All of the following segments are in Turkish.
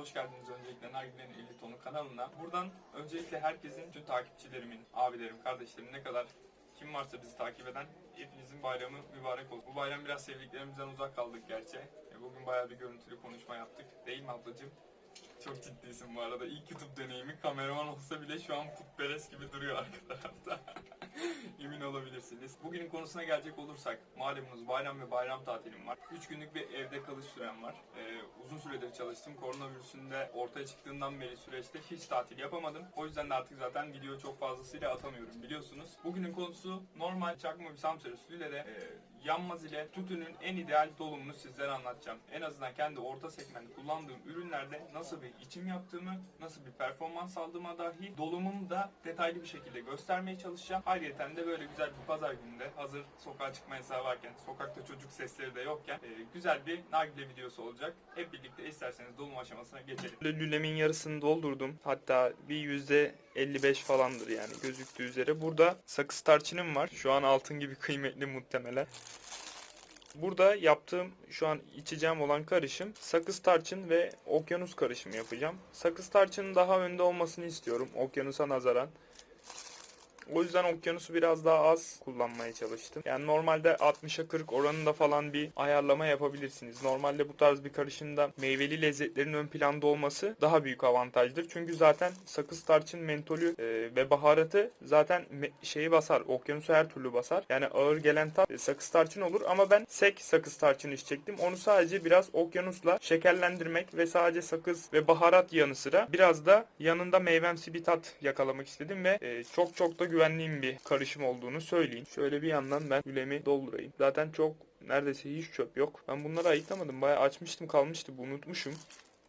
hoş geldiniz öncelikle Nargile'nin 50 tonu kanalına. Buradan öncelikle herkesin, tüm takipçilerimin, abilerim, kardeşlerim ne kadar kim varsa bizi takip eden hepinizin bayramı mübarek olsun. Bu bayram biraz sevdiklerimizden uzak kaldık gerçi. E, Bugün bayağı bir görüntülü konuşma yaptık. Değil mi ablacığım? Çok ciddisin bu arada. İlk YouTube deneyimi kameraman olsa bile şu an putperest gibi duruyor arka tarafta. Emin olabilirsiniz. Bugünün konusuna gelecek olursak malumunuz bayram ve bayram tatilim var. 3 günlük bir evde kalış sürem var. Ee, uzun süredir çalıştım. Koronavirüsün de ortaya çıktığından beri süreçte hiç tatil yapamadım. O yüzden de artık zaten video çok fazlasıyla atamıyorum biliyorsunuz. Bugünün konusu normal çakma bir üstüyle de e, yanmaz ile tütünün en ideal dolumunu sizlere anlatacağım. En azından kendi orta segment kullandığım ürünlerde nasıl bir içim yaptığımı, nasıl bir performans aldığıma dahi dolumumu da detaylı bir şekilde göstermeye çalışacağım. Ayrıca de böyle güzel bir pazar gününde hazır sokağa çıkma yasağı varken, sokakta çocuk sesleri de yokken e, güzel bir nargile videosu olacak. Hep birlikte isterseniz dolum aşamasına geçelim. Lülemin yarısını doldurdum. Hatta bir yüzde 55 falandır yani gözüktüğü üzere. Burada sakız tarçınım var. Şu an altın gibi kıymetli muhtemelen. Burada yaptığım şu an içeceğim olan karışım sakız tarçın ve okyanus karışımı yapacağım. Sakız tarçının daha önde olmasını istiyorum okyanusa nazaran. O yüzden okyanusu biraz daha az kullanmaya çalıştım. Yani normalde 60'a 40 oranında falan bir ayarlama yapabilirsiniz. Normalde bu tarz bir karışımda meyveli lezzetlerin ön planda olması daha büyük avantajdır. Çünkü zaten sakız tarçın mentolü e, ve baharatı zaten şeyi basar. Okyanusu her türlü basar. Yani ağır gelen tat e, sakız tarçın olur ama ben sek sakız tarçın içecektim. Onu sadece biraz okyanusla şekerlendirmek ve sadece sakız ve baharat yanı sıra biraz da yanında meyvemsi bir tat yakalamak istedim ve e, çok çok da güvenliğim bir karışım olduğunu söyleyeyim. Şöyle bir yandan ben gülemi doldurayım. Zaten çok neredeyse hiç çöp yok. Ben bunları ayıklamadım. Bayağı açmıştım kalmıştı. Unutmuşum.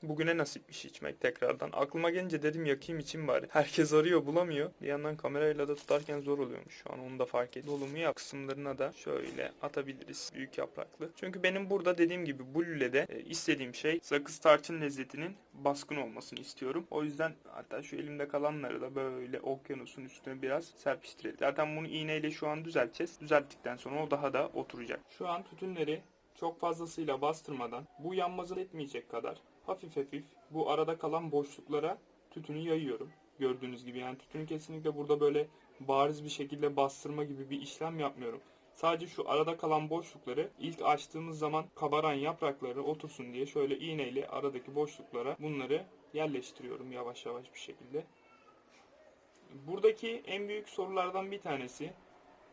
Bugüne nasipmiş içmek tekrardan. Aklıma gelince dedim yakayım için bari. Herkes arıyor bulamıyor. Bir yandan kamerayla da tutarken zor oluyormuş. Şu an onu da fark ettim. Dolumu yap kısımlarına da şöyle atabiliriz. Büyük yapraklı. Çünkü benim burada dediğim gibi bu lülede e, istediğim şey sakız tarçın lezzetinin baskın olmasını istiyorum. O yüzden hatta şu elimde kalanları da böyle okyanusun üstüne biraz serpiştirelim. Zaten bunu iğneyle şu an düzelteceğiz. Düzelttikten sonra o daha da oturacak. Şu an tütünleri çok fazlasıyla bastırmadan bu yanmazı etmeyecek kadar hafif hafif bu arada kalan boşluklara tütünü yayıyorum. Gördüğünüz gibi yani tütünü kesinlikle burada böyle bariz bir şekilde bastırma gibi bir işlem yapmıyorum. Sadece şu arada kalan boşlukları ilk açtığımız zaman kabaran yaprakları otursun diye şöyle iğneyle aradaki boşluklara bunları yerleştiriyorum yavaş yavaş bir şekilde. Buradaki en büyük sorulardan bir tanesi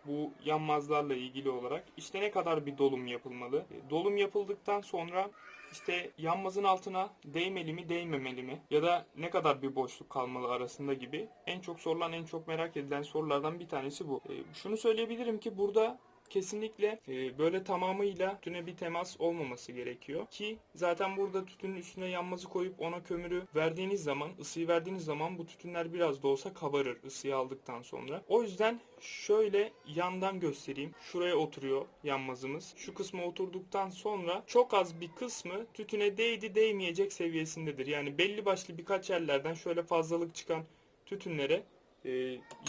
bu yanmazlarla ilgili olarak işte ne kadar bir dolum yapılmalı? E, Dolum yapıldıktan sonra işte yanmazın altına değmeli mi değmemeli mi ya da ne kadar bir boşluk kalmalı arasında gibi en çok sorulan en çok merak edilen sorulardan bir tanesi bu. E, Şunu söyleyebilirim ki burada kesinlikle e, böyle tamamıyla tütüne bir temas olmaması gerekiyor ki zaten burada tütünün üstüne yanmazı koyup ona kömürü verdiğiniz zaman ısıyı verdiğiniz zaman bu tütünler biraz da olsa kabarır ısıyı aldıktan sonra. O yüzden şöyle yandan göstereyim. Şuraya oturuyor yanmazımız. Şu kısma oturduktan sonra çok az bir kısmı tütüne değdi değmeyecek seviyesindedir. Yani belli başlı birkaç yerlerden şöyle fazlalık çıkan tütünlere e,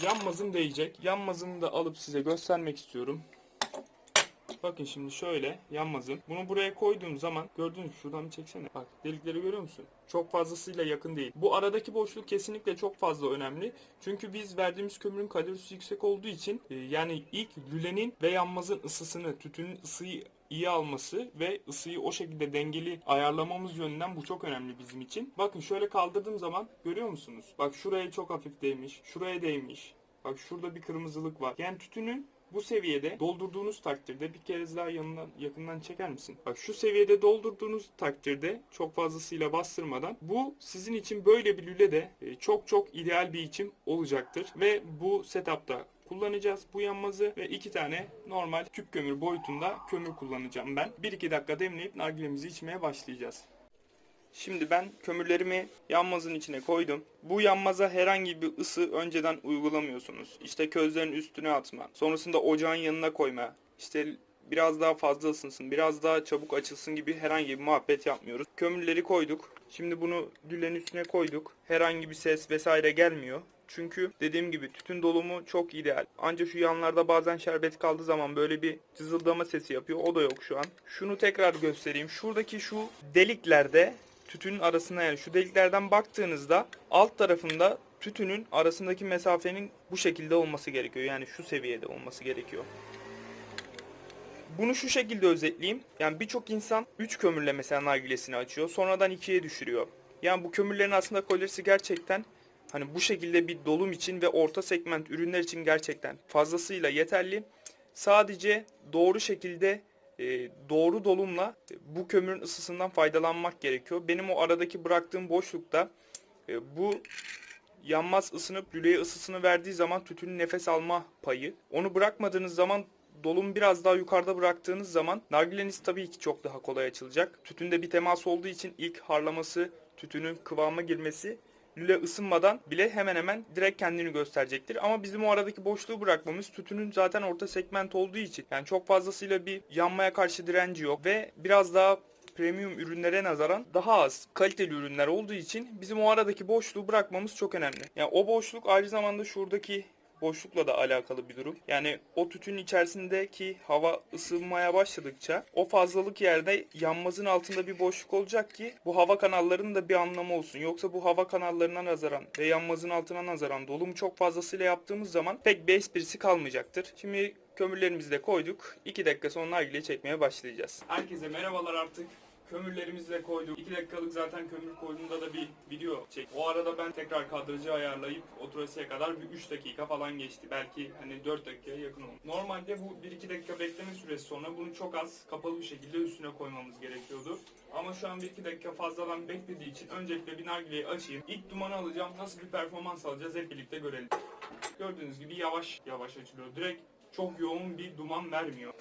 yanmazım değecek. Yanmazımı da alıp size göstermek istiyorum. Bakın şimdi şöyle yanmazım. Bunu buraya koyduğum zaman gördüğünüz gibi şuradan bir çeksene. Bak delikleri görüyor musun? Çok fazlasıyla yakın değil. Bu aradaki boşluk kesinlikle çok fazla önemli. Çünkü biz verdiğimiz kömürün kalorisi yüksek olduğu için e, yani ilk lülenin ve yanmazın ısısını, tütünün ısıyı iyi alması ve ısıyı o şekilde dengeli ayarlamamız yönünden bu çok önemli bizim için. Bakın şöyle kaldırdığım zaman görüyor musunuz? Bak şuraya çok hafif değmiş, şuraya değmiş. Bak şurada bir kırmızılık var. Yani tütünün bu seviyede doldurduğunuz takdirde bir kez daha yanından yakından çeker misin? Bak şu seviyede doldurduğunuz takdirde çok fazlasıyla bastırmadan bu sizin için böyle bir lüle de e, çok çok ideal bir içim olacaktır ve bu setupta kullanacağız bu yanmazı ve iki tane normal küp kömür boyutunda kömür kullanacağım ben. 1-2 dakika demleyip nargilemizi içmeye başlayacağız. Şimdi ben kömürlerimi yanmazın içine koydum. Bu yanmaza herhangi bir ısı önceden uygulamıyorsunuz. İşte közlerin üstüne atma. Sonrasında ocağın yanına koyma. İşte biraz daha fazla ısınsın, biraz daha çabuk açılsın gibi herhangi bir muhabbet yapmıyoruz. Kömürleri koyduk. Şimdi bunu lülenin üstüne koyduk. Herhangi bir ses vesaire gelmiyor. Çünkü dediğim gibi tütün dolumu çok ideal. Ancak şu yanlarda bazen şerbet kaldığı zaman böyle bir cızıldama sesi yapıyor. O da yok şu an. Şunu tekrar göstereyim. Şuradaki şu deliklerde tütünün arasına yani şu deliklerden baktığınızda alt tarafında tütünün arasındaki mesafenin bu şekilde olması gerekiyor. Yani şu seviyede olması gerekiyor. Bunu şu şekilde özetleyeyim. Yani birçok insan 3 kömürle mesela nargilesini açıyor. Sonradan 2'ye düşürüyor. Yani bu kömürlerin aslında kalorisi gerçekten hani bu şekilde bir dolum için ve orta segment ürünler için gerçekten fazlasıyla yeterli. Sadece doğru şekilde e, doğru dolumla bu kömürün ısısından faydalanmak gerekiyor. Benim o aradaki bıraktığım boşlukta e, bu yanmaz ısınıp lüleye ısısını verdiği zaman tütünün nefes alma payı. Onu bırakmadığınız zaman dolum biraz daha yukarıda bıraktığınız zaman nargileniz tabii ki çok daha kolay açılacak. Tütünde bir temas olduğu için ilk harlaması, tütünün kıvama girmesi lüle ısınmadan bile hemen hemen direkt kendini gösterecektir. Ama bizim o aradaki boşluğu bırakmamız tütünün zaten orta segment olduğu için yani çok fazlasıyla bir yanmaya karşı direnci yok ve biraz daha premium ürünlere nazaran daha az kaliteli ürünler olduğu için bizim o aradaki boşluğu bırakmamız çok önemli. Yani o boşluk aynı zamanda şuradaki boşlukla da alakalı bir durum. Yani o tütünün içerisindeki hava ısınmaya başladıkça o fazlalık yerde yanmazın altında bir boşluk olacak ki bu hava kanallarının da bir anlamı olsun. Yoksa bu hava kanallarına nazaran ve yanmazın altına nazaran dolumu çok fazlasıyla yaptığımız zaman pek bir esprisi kalmayacaktır. Şimdi kömürlerimizi de koyduk. 2 dakika sonra nargile çekmeye başlayacağız. Herkese merhabalar artık. Kömürlerimizi de koyduk. 2 dakikalık zaten kömür koyduğumda da bir video çek. O arada ben tekrar kadrajı ayarlayıp oturasıya kadar bir 3 dakika falan geçti. Belki hani 4 dakikaya yakın oldu. Normalde bu 1-2 dakika bekleme süresi sonra bunu çok az kapalı bir şekilde üstüne koymamız gerekiyordu. Ama şu an 1-2 dakika fazladan beklediği için öncelikle bir nargileyi açayım. İlk dumanı alacağım. Nasıl bir performans alacağız hep birlikte görelim. Gördüğünüz gibi yavaş yavaş açılıyor. Direkt çok yoğun bir duman vermiyor.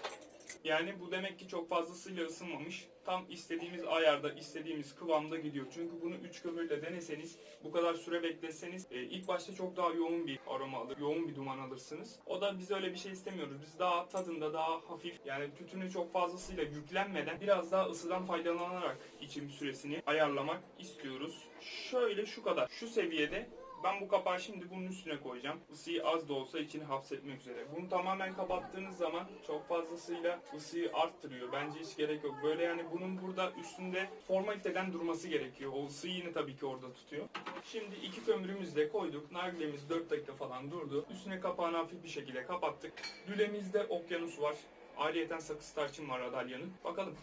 Yani bu demek ki çok fazlasıyla ısınmamış. Tam istediğimiz ayarda, istediğimiz kıvamda gidiyor. Çünkü bunu 3 kömürle deneseniz, bu kadar süre bekleseniz e, ilk başta çok daha yoğun bir aroma alır, yoğun bir duman alırsınız. O da biz öyle bir şey istemiyoruz. Biz daha tadında daha hafif, yani tütünü çok fazlasıyla yüklenmeden biraz daha ısıdan faydalanarak içim süresini ayarlamak istiyoruz. Şöyle şu kadar, şu seviyede ben bu kapağı şimdi bunun üstüne koyacağım. Isıyı az da olsa içini hapsetmek üzere. Bunu tamamen kapattığınız zaman çok fazlasıyla ısıyı arttırıyor. Bence hiç gerek yok. Böyle yani bunun burada üstünde formaliteden durması gerekiyor. O ısıyı yine tabii ki orada tutuyor. Şimdi iki kömürümüzü de koyduk. Nargilemiz 4 dakika falan durdu. Üstüne kapağını hafif bir şekilde kapattık. Lülemizde okyanus var. Ayrıyeten sakız tarçın var Adalya'nın. Bakalım.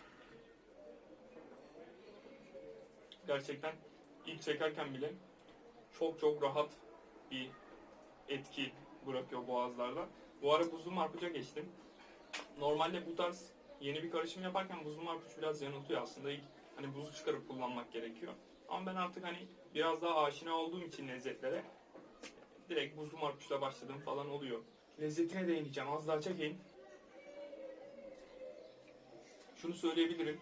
Gerçekten ilk çekerken bile çok çok rahat bir etki bırakıyor boğazlarda. Bu ara buzlu marpuca geçtim. Normalde bu tarz yeni bir karışım yaparken buzlu marpuç biraz yanıltıyor aslında. İlk hani buzu çıkarıp kullanmak gerekiyor. Ama ben artık hani biraz daha aşina olduğum için lezzetlere direkt buzlu marpuçla başladığım falan oluyor. Lezzetine değineceğim. Az daha çekeyim. Şunu söyleyebilirim.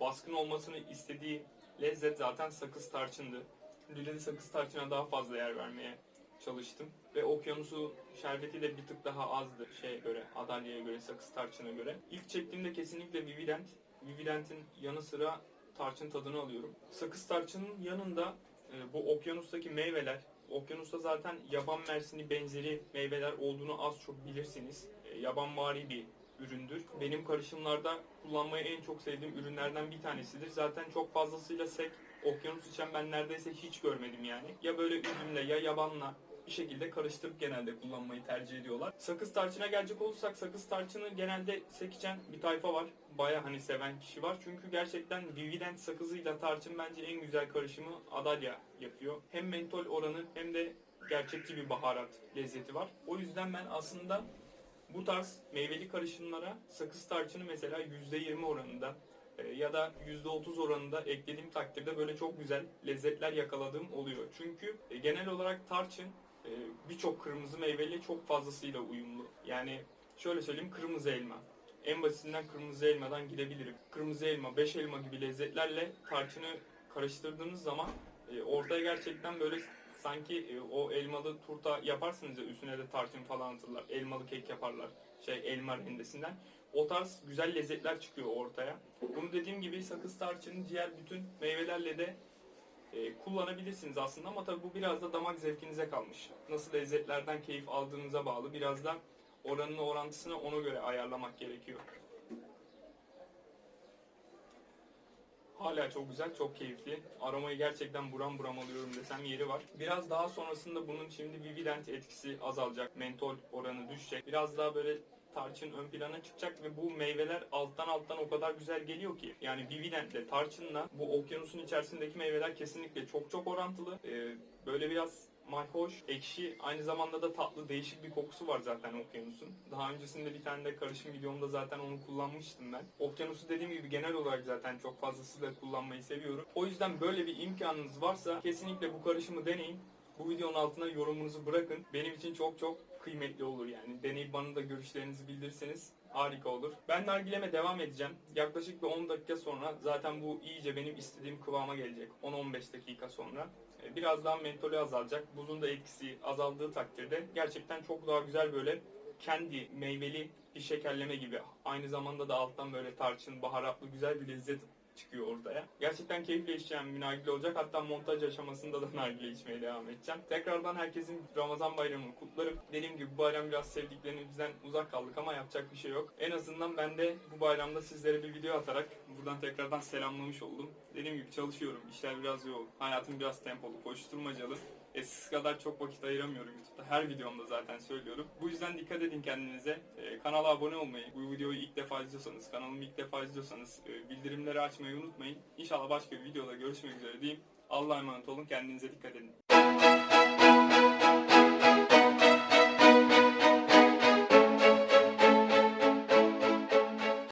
Baskın olmasını istediği lezzet zaten sakız tarçındı. Lüleli sakız tarçına daha fazla yer vermeye çalıştım. Ve okyanusu şerbeti de bir tık daha azdı şeye göre, Adalya'ya göre, sakız tarçına göre. İlk çektiğimde kesinlikle Vivident. Vivident'in yanı sıra tarçın tadını alıyorum. Sakız tarçının yanında e, bu okyanustaki meyveler, okyanusta zaten yaban mersini benzeri meyveler olduğunu az çok bilirsiniz. E, yabanvari bir üründür. Benim karışımlarda kullanmayı en çok sevdiğim ürünlerden bir tanesidir. Zaten çok fazlasıyla sek okyanus içen ben neredeyse hiç görmedim yani. Ya böyle üzümle ya yabanla bir şekilde karıştırıp genelde kullanmayı tercih ediyorlar. Sakız tarçına gelecek olursak sakız tarçını genelde sek içen bir tayfa var. Baya hani seven kişi var. Çünkü gerçekten Vivident sakızıyla tarçın bence en güzel karışımı Adalya yapıyor. Hem mentol oranı hem de gerçekçi bir baharat lezzeti var. O yüzden ben aslında bu tarz meyveli karışımlara sakız tarçını mesela %20 oranında e, ya da %30 oranında eklediğim takdirde böyle çok güzel lezzetler yakaladığım oluyor. Çünkü e, genel olarak tarçın e, birçok kırmızı meyveyle çok fazlasıyla uyumlu. Yani şöyle söyleyeyim kırmızı elma. En basitinden kırmızı elmadan gidebilirim. Kırmızı elma, beş elma gibi lezzetlerle tarçını karıştırdığınız zaman ortaya gerçekten böyle sanki o elmalı turta yaparsınız ya üstüne de tarçın falan atırlar. Elmalı kek yaparlar. Şey elma rendesinden. O tarz güzel lezzetler çıkıyor ortaya. Bunu dediğim gibi sakız tarçının diğer bütün meyvelerle de e, kullanabilirsiniz aslında ama tabii bu biraz da damak zevkinize kalmış. Nasıl lezzetlerden keyif aldığınıza bağlı. Biraz da oranını orantısını ona göre ayarlamak gerekiyor. Hala çok güzel, çok keyifli. Aromayı gerçekten buram buram alıyorum desem yeri var. Biraz daha sonrasında bunun şimdi Vivident etkisi azalacak. Mentol oranı düşecek. Biraz daha böyle tarçın ön plana çıkacak ve bu meyveler alttan alttan o kadar güzel geliyor ki. Yani Vivident'le tarçınla bu okyanusun içerisindeki meyveler kesinlikle çok çok orantılı. Ee, böyle biraz mayhoş, ekşi, aynı zamanda da tatlı, değişik bir kokusu var zaten okyanusun. Daha öncesinde bir tane de karışım videomda zaten onu kullanmıştım ben. Okyanusu dediğim gibi genel olarak zaten çok fazlasıyla kullanmayı seviyorum. O yüzden böyle bir imkanınız varsa kesinlikle bu karışımı deneyin. Bu videonun altına yorumunuzu bırakın. Benim için çok çok kıymetli olur yani. Deneyip bana da görüşlerinizi bildirirseniz harika olur. Ben nargileme devam edeceğim. Yaklaşık bir 10 dakika sonra zaten bu iyice benim istediğim kıvama gelecek. 10-15 dakika sonra. E, Biraz daha mentolü azalacak. Buzun da etkisi azaldığı takdirde gerçekten çok daha güzel böyle kendi meyveli bir şekerleme gibi. Aynı zamanda da alttan böyle tarçın, baharatlı güzel bir lezzet çıkıyor ortaya. Gerçekten keyifle içeceğim bir nargile olacak. Hatta montaj aşamasında da nargile içmeye devam edeceğim. Tekrardan herkesin Ramazan bayramını kutlarım. Dediğim gibi bu bayram biraz sevdiklerimizden uzak kaldık ama yapacak bir şey yok. En azından ben de bu bayramda sizlere bir video atarak buradan tekrardan selamlamış oldum. Dediğim gibi çalışıyorum. İşler biraz yoğun. Hayatım biraz tempolu, koşturmacalı. Eskisi kadar çok vakit ayıramıyorum YouTube'da. Her videomda zaten söylüyorum. Bu yüzden dikkat edin kendinize. Ee, kanala abone olmayı, bu videoyu ilk defa izliyorsanız, kanalımı ilk defa izliyorsanız e, bildirimleri açmayı unutmayın. İnşallah başka bir videoda görüşmek üzere diyeyim. Allah'a emanet olun. Kendinize dikkat edin.